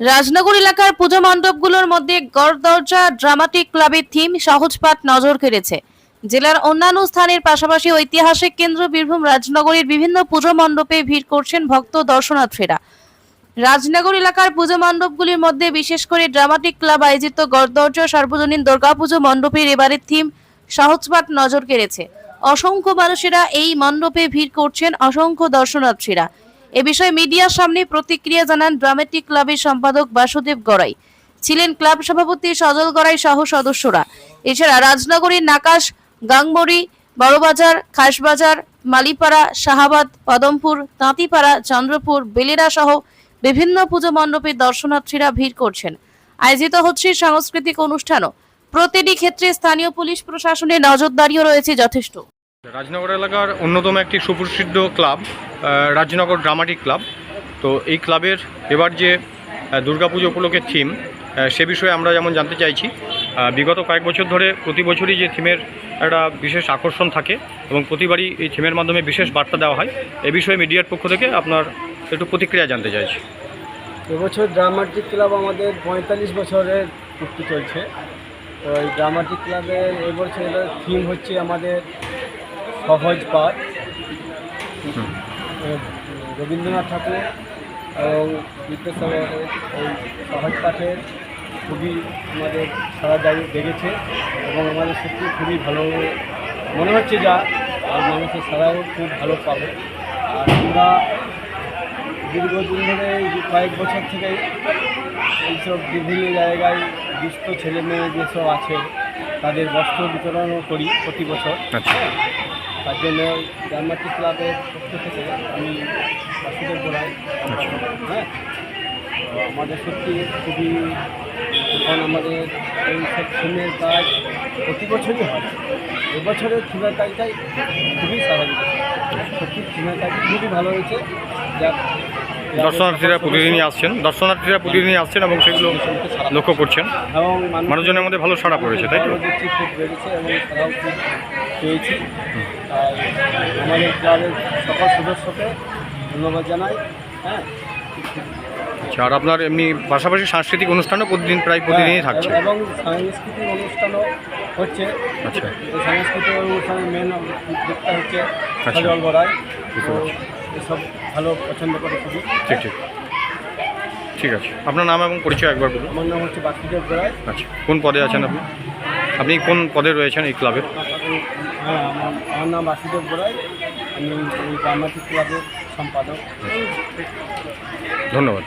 রাজনগর এলাকার পুজো মণ্ডপগুলোর মধ্যে গড়দরজা ড্রামাটিক ক্লাবের থিম, সহজপাঠ, নজর কেড়েছে। জেলার অন্যান্য স্থানের পাশাপাশি ঐতিহাসিক কেন্দ্র বীরভূম রাজনগরের বিভিন্ন পুজো মণ্ডপে ভিড় করছেন ভক্ত দর্শনার্থীরা। রাজনগর এলাকার পুজো মণ্ডপগুলির মধ্যে বিশেষ করে ড্রামাটিক ক্লাব আয়োজিত গড়দর্জ সার্বজনীন দুর্গাপুজো মণ্ডপের এবারের থিম, সহজপাঠ, নজর কেড়েছে। অসংখ্য মানুষেরা এই মণ্ডপে ভিড় করছেন, অসংখ্য দর্শনার্থীরা। এ বিষয়ে মিডিয়ার সামনে প্রতিক্রিয়া জানান ড্রামেটিক ক্লাবের সম্পাদক বাসুদেব গড়াই। ছিলেন ক্লাব সভাপতি সজল গড়াই সহ সদস্যরা। এছাড়া রাজনগরীর নাকাশ, গাংমড়ি, বড়বাজার, খাসবাজার, মালিপাড়া, শাহাবাদ, পদমপুর, তাঁতিপাড়া, চন্দ্রপুর, বেলেরা সহ বিভিন্ন পুজো মণ্ডপে দর্শনার্থীরা ভিড় করছেন। আয়োজিত হচ্ছে সাংস্কৃতিক অনুষ্ঠানও। প্রতিটি ক্ষেত্রে স্থানীয় পুলিশ প্রশাসনের নজরদারিও রয়েছে যথেষ্ট। রাজনগর এলাকার অন্যতম একটি সুপ্রসিদ্ধ ক্লাব রাজনগর ড্রামাটিক ক্লাব। তো এই ক্লাবের এবার যে দুর্গাপুজো উপলক্ষে থিম সে বিষয়ে আমরা যেমন জানতে চাইছি বিগত কয়েক বছর ধরে প্রতি বছরই যে থিমের একটা বিশেষ আকর্ষণ থাকে এবং প্রতিবারই এই থিমের মাধ্যমে বিশেষ বার্তা দেওয়া হয় এ বিষয়ে মিডিয়ার পক্ষ থেকে আপনার একটু প্রতিক্রিয়া জানতে চাইছি। এবছর ড্রামাটিক ক্লাব আমাদের পঁয়তাল্লিশ বছরের পূর্তি চলছে। তো এই ড্রামাটিক ক্লাবের এবছরের থিম হচ্ছে আমাদের সহজ পাঠ। রবীন্দ্রনাথ ঠাকুর এবং সহজ পাঠের খুবই আমাদের সারা জায়গায় লেগেছে এবং আমাদের সত্যি খুবই ভালো মনে হচ্ছে যা আর মানুষের সারাও খুব ভালো পাবে। আর আমরা দীর্ঘদিন ধরে এই কয়েক বছর থেকে এইসব বিভিন্ন জায়গায় দুস্থ ছেলে মেয়ে যেসব আছে তাদের বস্ত্র বিতরণও করি প্রতি বছর। আচ্ছা। তার জন্য জার্মাটি ক্লাবের পক্ষ থেকে আমি বাসুদেব গোড়াই হ্যাঁ আমাদের সত্যি খুবই এখন আমাদের এই সব থিমের কাজ প্রতি বছরই হয়। এবছরের থিমের কাজটাই খুবই স্বাভাবিক। সত্যি থিমের কাজ খুবই ভালো হয়েছে। যা দর্শনার্থীরা প্রতিদিনই আসছেন। দর্শনার্থীরা প্রতিদিনই আসছেন এবং সেগুলো লক্ষ্য করছেন। এবং মানুষজনের মধ্যে ভালো সাড়া পড়েছে তাই তো? আমাদের ক্লাবের সকল সদস্যকে ধন্যবাদ জানাই হ্যাঁ আচ্ছা আর আপনার এমনি পাশাপাশি সাংস্কৃতিক অনুষ্ঠানও প্রতিদিন প্রায় প্রতিদিনই থাকছে। হ্যাঁ, এবং সাংস্কৃতিক অনুষ্ঠানও হচ্ছে। আচ্ছা। সাংস্কৃতিক অনুষ্ঠানের মেন দিকটা হচ্ছে আচ্ছা। এসব ভালো পছন্দ করে খুবই। ঠিক ঠিক। ঠিক আছে। আপনার নাম এবং পরিচয় একবার বলুন। আমার নাম হচ্ছে বাসুদেব রায়। আচ্ছা কোন পদে আছেন আপনি? আপনি কোন পদে রয়েছেন এই ক্লাবের হ্যাঁ আমার নাম বাসুদেব রায়। আমি এই ক্লাবের সম্পাদক। ধন্যবাদ।